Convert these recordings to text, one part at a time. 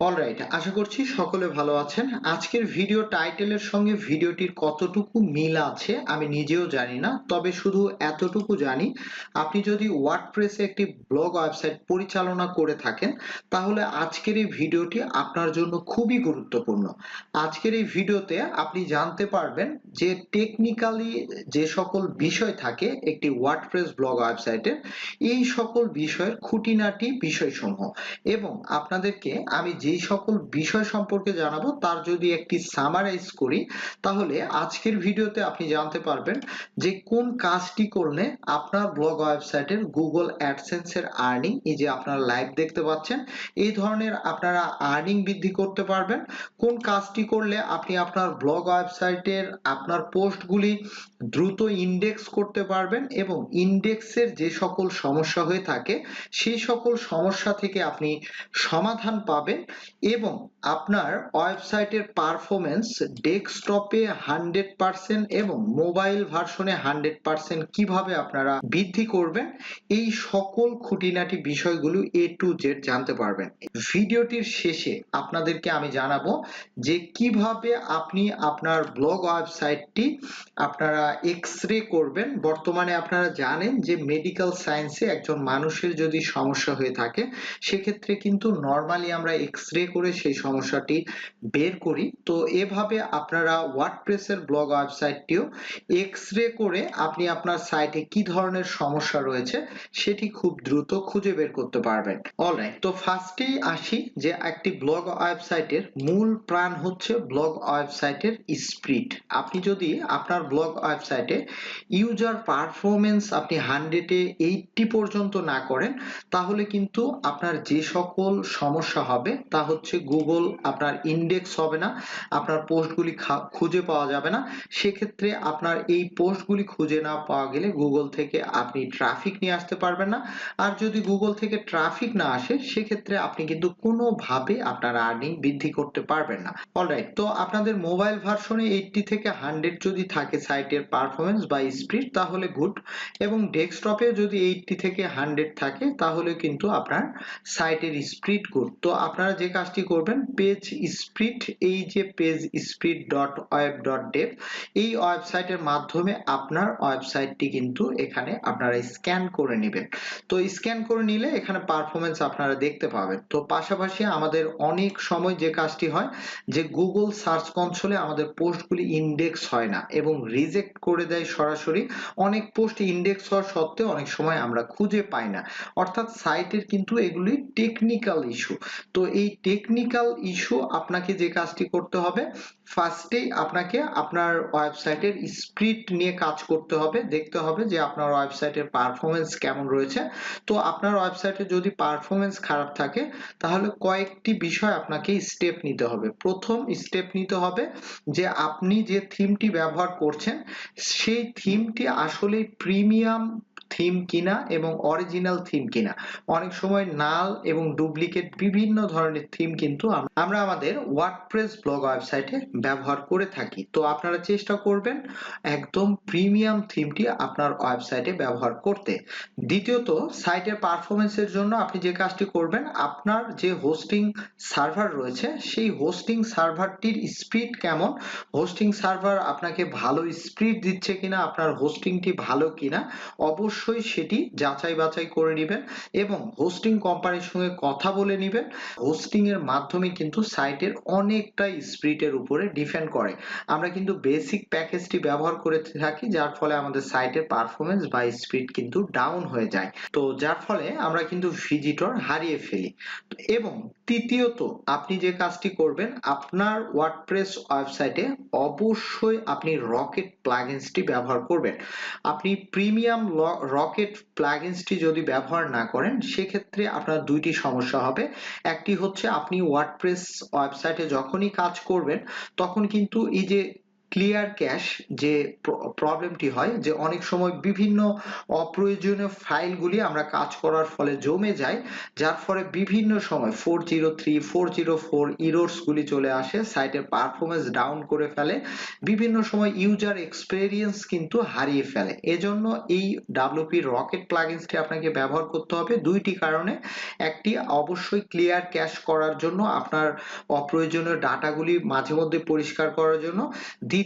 Alright আশা করছি সকলে ভালো আছেন। আজকের ভিডিও টাইটেলের সঙ্গে ভিডিওটির কতটুকু মিল আছে আমি নিজেও জানি না, তবে শুধু এতটুকু জানি, আপনি যদি ওয়ার্ডপ্রেসে একটি ব্লগ ওয়েবসাইট পরিচালনা করে থাকেন, তাহলে আজকের এই ভিডিওটি আপনার জন্য খুবই গুরুত্বপূর্ণ। আজকের এই ভিডিওতে আপনি জানতে পারবেন যে টেকনিক্যালি যে সকল বিষয় থাকে একটি ওয়ার্ডপ্রেস ব্লগ ওয়েবসাইটে এই সকল বিষয়ের খুঁটিনাটি বিষয়সমূহ। এবং আপনাদেরকে আমি যেই সকল বিষয় সম্পর্কে জানাব, তার যদি একটি সামারাইজ করি, তাহলে আজকের ভিডিওতে আপনি জানতে পারবেন যে কোন কাজটি করলে আপনার ব্লগ ওয়েবসাইটের গুগল অ্যাডসেন্সের আর্নিং এই যে আপনারা লাইভ দেখতে পাচ্ছেন, এই ধরনের আপনারা আর্নিং বৃদ্ধি করতে পারবেন। কোন কাজটি করলে আপনি আপনার ব্লগ ওয়েবসাইটের আপনার পোস্টগুলি দ্রুত ইন্ডেক্স করতে পারবেন এবং ইন্ডেক্সের যে সকল সমস্যা হয়ে থাকে, সেই সকল সমস্যা থেকে আপনি সমাধান পাবেন। এবং আপনার ওয়েবসাইটের পারফরমেন্স ডেস্কটপে হান্ড্রেড পার্সেন্ট এবং মোবাইল ভার্সনে হান্ড্রেড পার্সেন্ট কীভাবে আপনারা বৃদ্ধি করবেন, এই সকল খুঁটিনাটি বিষয়গুলো এ টু জেড জানতে পারবেন। ভিডিওটির শেষে আপনাদেরকে আমি জানাব যে কীভাবে আপনি আপনার ব্লগ ওয়েবসাইটটি আপনারা এক্স রে করবেন। বর্তমানে আপনারা জানেন যে মেডিকেল সায়েন্সে একজন মানুষের যদি সমস্যা হয়ে থাকে, সেক্ষেত্রে কিন্তু নর্মালি আমরা এক্স রে করে সেই সমস্যাটি বের করি। তো এভাবে আপনারা ওয়ার্ডপ্রেসের ব্লগ ওয়েবসাইটটিও এক্স রে করে আপনি আপনার সাইটে কি ধরনের সমস্যা রয়েছে সেটি খুব দ্রুত খুঁজে বের করতে পারবেন। অলরাইট তো ফার্স্টেই আসি যে একটি ব্লগ ওয়েবসাইটের মূল প্রাণ হচ্ছে ব্লগ ওয়েবসাইটের স্প্রিড আপনি যদি আপনার ব্লগ ওয়েবসাইটে ইউজার পারফরমেন্স আপনি হান্ড্রেডে এইটটি পর্যন্ত না করেন, তাহলে কিন্তু আপনার যে সকল সমস্যা হবে তা হচ্ছে গুগল আপনার ইন্ডেক্স হবে না, আপনার পোস্টগুলি খুঁজে পাওয়া যাবে না। সেক্ষেত্রে আপনার এই পোস্টগুলি খুঁজে না পাওয়া গেলে গুগল থেকে আপনি ট্রাফিক নিয়ে আসতে পারবেন না। আর যদি গুগল থেকে ট্রাফিক না আসে, সেক্ষেত্রে আপনি কিন্তু কোনোভাবে আপনার আর্নিং বৃদ্ধি করতে পারবেন না। অলরাইট তো আপনাদের মোবাইল ভার্সনে এইটটি থেকে হান্ড্রেড যদি থাকে সাইটের পারফরমেন্স বা স্পিড তাহলে গুড এবং ডেস্কটপে যদি এইটটি থেকে হান্ড্রেড থাকে, তাহলে কিন্তু আপনার সাইটের স্পিড গুড তো আপনারা যে কাজটি করবেন পেজ স্পিড এই যে page speed dot web dot dev এই ওয়েবসাইটের মাধ্যমে আপনার ওয়েবসাইটটি কিন্তু এখানে আপনারা স্ক্যান করে নেবেন। তো স্ক্যান করে নিলে এখানে পারফরমেন্স আপনারা দেখতে পাবেন। তো পাশাপাশি আমাদের অনেক সময় যে কাজটি হয়, যে গুগল সার্চ কনসোলে আমাদের পোস্টগুলি ইন্ডেক্স হয় না এবং রিজেক্ট করে দেয় সরাসরি, অনেক পোস্ট ইন্ডেক্স হওয়ার সত্ত্বেও অনেক সময় আমরা খুঁজে পাই না। অর্থাৎ সাইটের কিন্তু এগুলি টেকনিক্যাল ইস্যু তো এই টেকনিক্যাল ইস্যু আপনাকে যে কাজটি করতে হবে ফার্স্টেই আপনাকে আপনার ওয়েবসাইটের স্পিড নিয়ে কাজ করতে হবে। দেখতে হবে যে আপনার ওয়েবসাইটের পারফরমেন্স কেমন রয়েছে। তো আপনার ওয়েবসাইটে যদি পারফরমেন্স খারাপ থাকে, তাহলে কয়েকটি বিষয় আপনাকে স্টেপ নিতে হবে। প্রথম স্টেপ নিতে হবে যে আপনি যে থিমটি ব্যবহার করছেন, সেই থিমটি আসলে প্রিমিয়াম থিম কিনা এবং অরিজিনাল থিম কিনা? অনেক সময় নাল এবং ডুপ্লিকেট বিভিন্ন ধরনের থিম কিন্তু আমরা আমাদের ওয়ার্ডপ্রেস ব্লগ ওয়েবসাইটে ব্যবহার করে থাকি। তো আপনারা চেষ্টা করবেন একদম প্রিমিয়াম থিমটি আপনার ওয়েবসাইটে ব্যবহার করতে। দ্বিতীয়ত সাইটের পারফরমেন্সের জন্য আপনি যে কাজটি করবেন, আপনার যে হোস্টিং সার্ভার রয়েছে, সেই হোস্টিং সার্ভারটির স্পিড কেমন? হোস্টিং সার্ভার আপনাকে ভালো স্পিড দিচ্ছে কিনা? আপনার হোস্টিংটি ভালো কিনা? অবশ্যই সেটি যাচাই বাছাই করে নেবেন এবং হোস্টিং কোম্পানির সঙ্গে কথা বলে নেবেন। হোস্টিং এর মাধ্যমে কিন্তু সাইটের অনেকটা স্পিডের উপরে ডিপেন্ড করে। আমরা কিন্তু বেসিক প্যাকেজটি ব্যবহার করে থাকি, যার ফলে আমাদের সাইটের পারফরমেন্স বা স্পিড কিন্তু ডাউন হয়ে যায়। তো যার ফলে আমরা কিন্তু ভিজিটর হারিয়ে ফেলি। এবং তৃতীয়ত, আপনি যে কাজটি করবেন, আপনার ওয়ার্ডপ্রেস ওয়েবসাইটে অবশ্যই আপনি রকেট প্লাগইনসটি ব্যবহার করবেন। আপনি প্রিমিয়াম রকেট প্লাগিনসটি যদি ব্যবহার না করেন, সেক্ষেত্রে আপনার দুইটি সমস্যা হবে। একটি হচ্ছে আপনি ওয়ার্ডপ্রেস ওয়েবসাইটে যখনই কাজ করবেন, তখন কিন্তু এই যে ক্লিয়ার ক্যাশ যে প্রবলেমটি হয়, যে অনেক সময় বিভিন্ন অপ্রয়োজনীয় ফাইলগুলি আমরা কাজ করার ফলে জমে যায়, যার ফলে বিভিন্ন সময় four zero three four zero four গুলি চলে আসে সাইটের পারফরমেন্স ডাউন করে ফেলে, বিভিন্ন সময় ইউজার এক্সপেরিয়েন্স কিন্তু হারিয়ে ফেলে। এজন্য এই ডাব্লিউপি রকেট প্লাগিনসটি আপনাকে ব্যবহার করতে হবে। দুইটি কারণে, একটি অবশ্যই ক্লিয়ার ক্যাশ করার জন্য আপনার অপ্রয়োজনীয় ডাটাগুলি মাঝে মধ্যে পরিষ্কার করার জন্য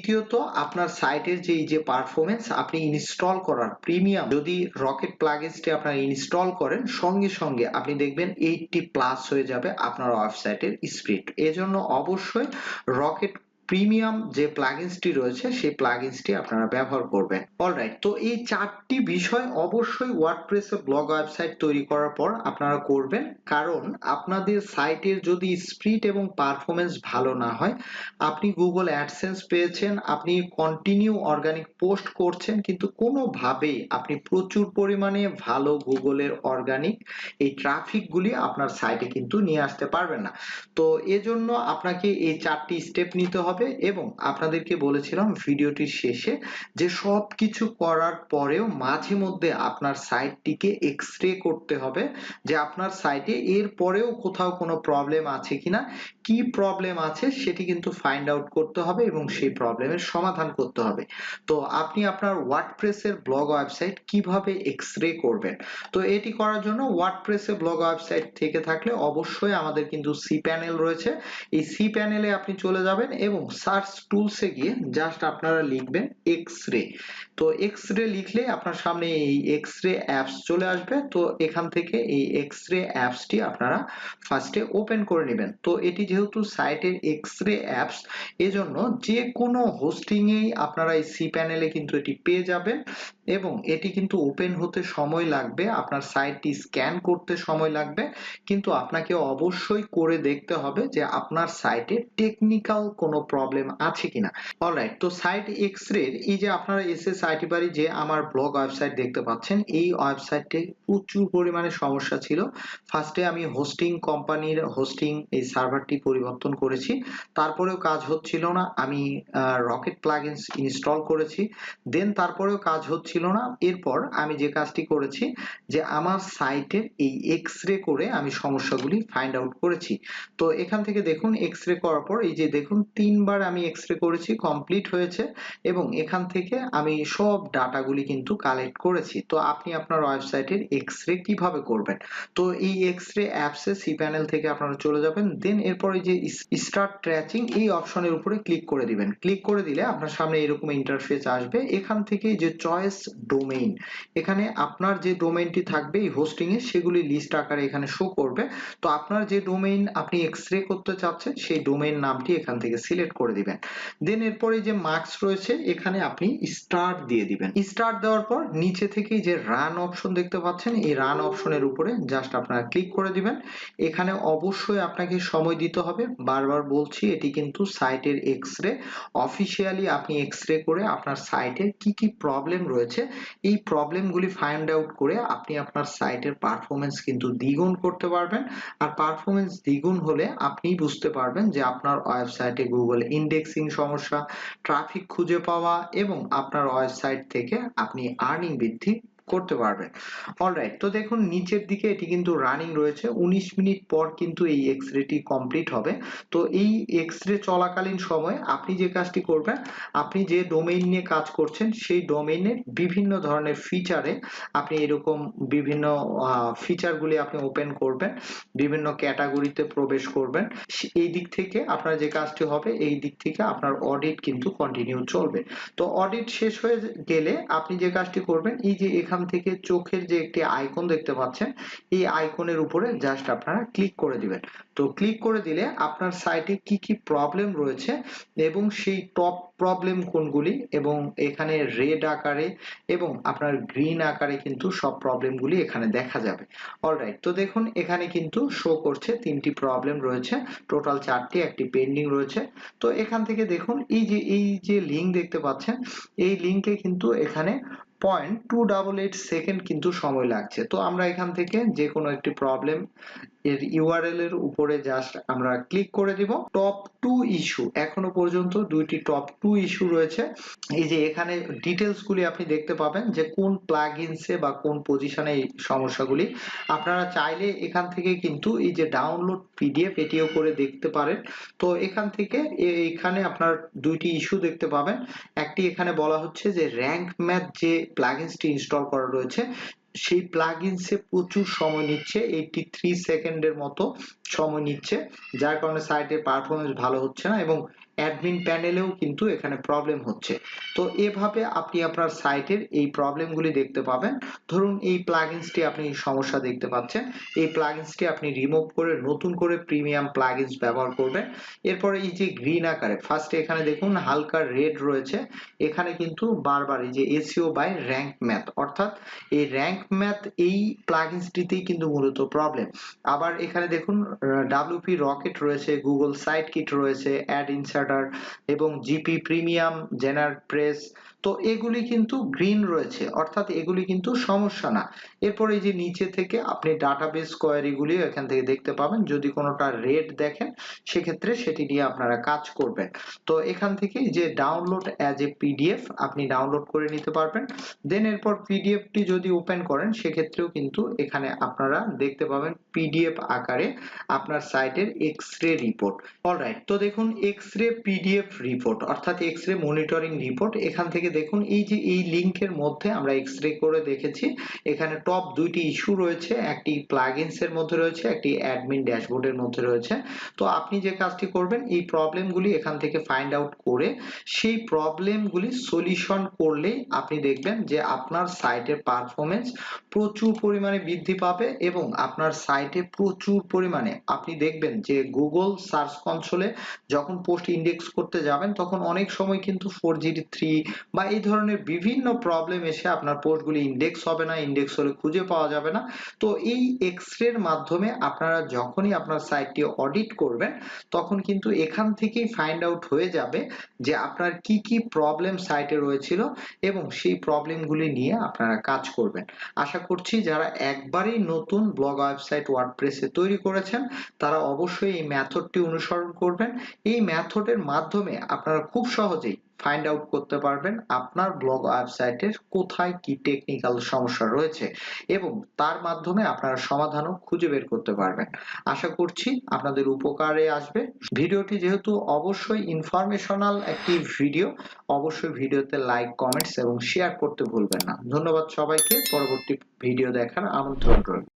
দ্বিতীয়ত আপনার সাইটের যে যে পারফরমেন্স আপনি ইনস্টল করার প্রিমিয়াম যদি রকেট প্লাগিনসটি আপনার ইনস্টল করেন, সঙ্গে সঙ্গে আপনি দেখবেন এইটটি প্লাস হয়ে যাবে আপনার ওয়েবসাইটের স্পিড এজন্য অবশ্যই রকেট প্রিমিয়াম যে প্লাগিনসটি রয়েছে, সেই প্লাগিনসটি আপনারা ব্যবহার করবেন। অলরাইট তো এই চারটি বিষয় অবশ্যই ওয়ার্ডপ্রেসে ব্লগ ওয়েবসাইট তৈরি করার পর আপনারা করবেন। কারণ আপনাদের সাইটের যদি স্পিড এবং পারফরমেন্স ভালো না হয়, আপনি গুগল অ্যাডসেন্স পেয়েছেন, আপনি কন্টিনিউ অর্গানিক পোস্ট করছেন, কিন্তু কোনোভাবেই আপনি প্রচুর পরিমাণে ভালো গুগলের অর্গানিক এই ট্রাফিকগুলি আপনার সাইটে কিন্তু নিয়ে আসতে পারবেন না। তো এজন্য আপনাকে এই চারটি স্টেপ নিতে হবে। হবে এবং আপনাদেরকে বলেছিলাম ভিডিওটির শেষে যে সব কিছু করার পরেও মাঝে মধ্যে আপনার সাইটটিকে এক্সরে করতে হবে যে আপনার সাইটে এর পরেও কোথাও কোনো প্রবলেম আছে কিনা, কি প্রবলেম আছে সেটি কিন্তু ফাইন্ড আউট করতে হবে এবং সেই প্রবলেমের সমাধান করতে হবে। তো আপনি আপনার ওয়ার্ডপ্রেসের ব্লগ ওয়েবসাইট কীভাবে এক্সরে করবেন? তো এটি করার জন্য ওয়ার্ডপ্রেসের ব্লগ ওয়েবসাইট থেকে থাকলে অবশ্যই আমাদের কিন্তু সি প্যানেল রয়েছে। এই সি প্যানেলে আপনি চলে যাবেন এবং সার্চ টুলসে গিয়ে জাস্ট আপনারা লিখবেন এক্স রে তো এক্স রে লিখলে আপনার সামনে এই এক্স রে অ্যাপস চলে আসবে। তো এখান থেকে এই এক্স রে অ্যাপসটি আপনারা ফার্স্টে ওপেন করে নেবেন। তো এটি যেহেতু সাইটের এক্স রে অ্যাপস এজন্য যে কোনো হোস্টিংয়েই আপনারা এই সি প্যানেলে কিন্তু এটি পেয়ে যাবেন এবং এটি কিন্তু ওপেন হতে সময় লাগবে। আপনার সাইটটি স্ক্যান করতে সময় লাগবে। কিন্তু আপনাকে অবশ্যই করে দেখতে হবে যে আপনার সাইটে টেকনিক্যাল কোনো প্রবলেম আছে কিনা। অলরাইট তো সাইট এক্স রের এই যে আপনারা এসে সাইটে পারি যে আমার ব্লগ ওয়েবসাইট দেখতে পাচ্ছেন, এই ওয়েবসাইটে প্রচুর পরিমাণে সমস্যা ছিল। ফার্স্টে আমি হোস্টিং কোম্পানির হোস্টিং এই সার্ভারটি পরিবর্তন করেছি। তারপরেও কাজ হচ্ছিল না, আমি রকেট প্লাগইনস ইনস্টল করেছি। দেন তারপরেও কাজ হচ্ছিল না, এরপর আমি যে কাজটি করেছি যে আমার সাইটের এই এক্স রে করে আমি সমস্যাগুলি ফাইন্ড আউট করেছি। তো এখান থেকে দেখুন এক্স রে করার পর এই যে দেখুন তিনবার আমি এক্স রে করেছি কমপ্লিট হয়েছে এবং এখান থেকে আমি সব ডাটাগুলি কিন্তু কালেক্ট করেছি। তো আপনি আপনার ওয়েবসাইটের এক্স রে কীভাবে করবেন? তো এই এক্স রে অ্যাপসে সি প্যানেল থেকে আপনারা চলে যাবেন দেন এরপরে যে স্টার্ট ট্র্যাচিং এই অপশনের উপরে ক্লিক করে দিবেন। ক্লিক করে দিলে আপনার সামনে এরকম ইন্টারফেস আসবে। এখান থেকে যে চয়েস ডোমেইন এখানে আপনার যে ডোমেইনটি থাকবে এই হোস্টিং এ সেগুলি লিস্ট আকারে এখানে শো করবে। তো আপনার যে ডোমেইন আপনি এক্স রে করতে চাচ্ছেন, সেই ডোমেইন নামটি এখান থেকে সিলেক্ট করে দিবেন। দেন এরপরে যে মার্কস রয়েছে, এখানে আপনি স্টার্ট দিয়ে দিবেন। স্টার্ট দেওয়ার পর নিচে থেকে যে রান অপশন দেখতে পাচ্ছেন, এই রান অপশনের উপরে জাস্ট আপনারা ক্লিক করে দিবেন। এখানে অবশ্যই আপনাকে সময় দিতে হবে। বারবার বলছি, এটি কিন্তু সাইটের এক্স রে অফিসিয়ালি আপনি এক্স রে করে আপনার সাইটের কি কি প্রবলেম রয়েছে, এই প্রবলেমগুলি ফাইন্ড আউট করে আপনি আপনার সাইটের পারফরমেন্স কিন্তু দ্বিগুণ করতে পারবেন। আর পারফরমেন্স দ্বিগুণ হলে আপনি বুঝতে পারবেন যে আপনার ওয়েবসাইটে গুগল ইন্ডেক্সিং সমস্যা ট্রাফিক খুঁজে পাওয়া এবং আপনার ওয়েবসাইট থেকে আপনি আর্নিং বৃদ্ধি করতে পারবেন অলরাইট তো দেখুন নিচের দিকে এটি কিন্তু রানিং রয়েছে। উনিশ মিনিট পর কিন্তু এই এক্স রেটি কমপ্লিট হবে। তো এই এক্স রে চলাকালীন সময় আপনি যে কাজটি করবেন, আপনি যে ডোমেইন নিয়ে কাজ করছেন, সেই ডোমেইনের বিভিন্ন ধরনের ফিচারে আপনি এরকম বিভিন্ন ফিচারগুলি আপনি ওপেন করবেন, বিভিন্ন ক্যাটাগরিতে প্রবেশ করবেন। এই দিক থেকে আপনার যে কাজটি হবে, এই দিক থেকে আপনার অডিট কিন্তু কন্টিনিউ চলবে। তো অডিট শেষ হয়ে গেলে আপনি যে কাজটি করবেন, এই যে এখান এখান থেকে চোখের যে একটি আইকন দেখতে পাচ্ছেন, এই আইকনের উপরে জাস্ট আপনারা ক্লিক করে দিবেন। তো ক্লিক করে দিলে আপনার সাইটে কি কি প্রবলেম রয়েছে এবং সেই টপ প্রবলেম কোনগুলি এবং এখানে রেড আকারে এবং আপনার গ্রিন আকারে কিন্তু সব প্রবলেমগুলি এখানে দেখা যাবে। অলরাইট তো দেখুন এখানে কিন্তু শো করছে তিনটি প্রবলেম রয়েছে। টোটাল চারটি, একটি পেন্ডিং রয়েছে। তো এখান থেকে দেখুন এই যে এই যে লিঙ্ক দেখতে পাচ্ছেন, এই লিঙ্কে কিন্তু এখানে point two double eight second কিন্তু সময় লাগছে। তো আমরা এখান থেকে যে কোনো একটি প্রবলেম এর ইউআরএল এর উপরে জাস্ট আমরা ক্লিক করে দিব। টপ টু ইস্যু এখনও পর্যন্ত দুইটি টপ টু ইস্যু রয়েছে। এই যে এখানে ডিটেলস গুলি আপনি দেখতে পাবেন যে কোন প্লাগইনসে বা কোন পজিশনে এই সমস্যাগুলি। আপনারা চাইলে এখান থেকে কিন্তু এই যে ডাউনলোড পিডিএফ এটিও করে দেখতে পারেন। তো এখান থেকে এখানে আপনার দুইটি ইস্যু দেখতে পাবেন। একটি এখানে বলা হচ্ছে যে র্যাঙ্ক ম্যাথ যে প্লাগইনসটি ইনস্টল করা রয়েছে সেই প্লাগইনসে প্রচুর সময় নিচ্ছে এইটি থ্রি সেকেন্ডের মতো সময় নিচ্ছে, যার কারণে সাইটের পারফরমেন্স ভালো হচ্ছে না এবং অ্যাডমিন প্যানেলেও কিন্তু এখানে প্রবলেম হচ্ছে। তো এভাবে আপনি আপনার সাইটের এই প্রবলেমগুলি দেখতে পাবেন। ধরুন এই প্লাগইনসটি আপনি সমস্যা দেখতে পাচ্ছেন। এই প্লাগইনসটি আপনি রিমুভ করে নতুন করে প্রিমিয়াম প্লাগইনস ব্যবহার করবেন। এরপরে এই যে গ্রিন আকারে ফার্স্টে এখানে দেখুন হালকা রেড রয়েছে। এখানে কিন্তু বারবার এই যে এসিও বাই র্যাঙ্ক ম্যাথ অর্থাৎ এই র্যাঙ্ক ম্যাথ এই প্লাগইনসটিতেই কিন্তু মূলত প্রবলেম আবার এখানে দেখুন ডাব্লিউপি রকেট রয়েছে গুগল সাইট কিট রয়েছে অ্যাড ইনসার্টার এবং জিপি প্রিমিয়াম জেনার প্রেস তো এগুলি কিন্তু গ্রিন রয়েছে, অর্থাৎ এগুলি কিন্তু সমস্যা না। এরপরে এই যে নিচে থেকে আপনি ডাটাবেস কোয়ারিগুলি এখান থেকে দেখতে পাবেন, যদি কোনোটা রেড দেখেন, সেক্ষেত্রে সেটি নিয়ে আপনারা কাজ করবেন। তো এখান থেকে যে ডাউনলোড অ্যাজ এ পিডিএফ আপনি ডাউনলোড করে নিতে পারবেন। দেন এরপর পিডিএফটি যদি ওপেন করেন, সেক্ষেত্রেও কিন্তু এখানে আপনারা দেখতে পাবেন পিডিএফ আকারে আপনার সাইটের এক্স রে রিপোর্ট অলরাইট তো দেখুন এক্স রে পিডিএফ রিপোর্ট অর্থাৎ এক্স রে মনিটরিং রিপোর্ট এখান থেকে দেখুন, এই যে এই লিংকের মধ্যে আমরা এক্স রে করে দেখেছি, এখানে টপ দুইটি ইস্যু রয়েছে, একটি প্লাগইনস এর মধ্যে রয়েছে, একটি অ্যাডমিন ড্যাশবোর্ডের মধ্যে রয়েছে। তো আপনি যে কাজটি করবেন, এই প্রবলেমগুলি এখান থেকে ফাইন্ড আউট করে, সেই প্রবলেমগুলি সলিউশন করলেই আপনি দেখবেন যে আপনার সাইটের পারফরমেন্স প্রচুর পরিমাণে বৃদ্ধি পাবে এবং আপনার সাইটে প্রচুর পরিমাণে আপনি দেখবেন যে গুগল সার্চ কনসোলে যখন পোস্ট ইন্ডেক্স করতে যাবেন, তখন অনেক সময় কিন্তু ফোর জিডি থ্রি বা এই ধরনের বিভিন্ন প্রবলেম এসে আপনার পোস্টগুলি ইন্ডেক্স হবে না ইন্ডেক্স হলে খুঁজে পাওয়া যাবে না। তো এই এক্সরের মাধ্যমে আপনারা যখনই আপনার সাইটটি অডিট করবেন, তখন কিন্তু এখান থেকেই ফাইন্ড আউট হয়ে যাবে যে আপনার কি কি প্রবলেম সাইটে রয়েছিল এবং সেই প্রবলেমগুলি নিয়ে আপনারা কাজ করবেন। আশা করছি যারা একবারেই নতুন ব্লগ ওয়েবসাইট ওয়ার্ডপ্রেসে তৈরি করেছেন, তারা অবশ্যই এই মেথডটি অনুসরণ করবেন। এই মেথডের মাধ্যমে আপনারা খুব সহজেই ফাইন্ড আউট করতে পারবেন আপনার ব্লগ ওয়েবসাইটের কোথায় কি টেকনিক্যাল সমস্যা রয়েছে এবং তার মাধ্যমে আপনারা সমাধানও খুঁজে বের করতে পারবেন। আশা করছি আপনাদের উপকারে আসবে। ভিডিওটি যেহেতু অবশ্যই ইনফরমেশনাল একটি ভিডিও অবশ্যই ভিডিওতে লাইক কমেন্টস এবং শেয়ার করতে ভুলবেন না। ধন্যবাদ সবাইকে। পরবর্তী ভিডিও দেখার আমন্ত্রণ রইল।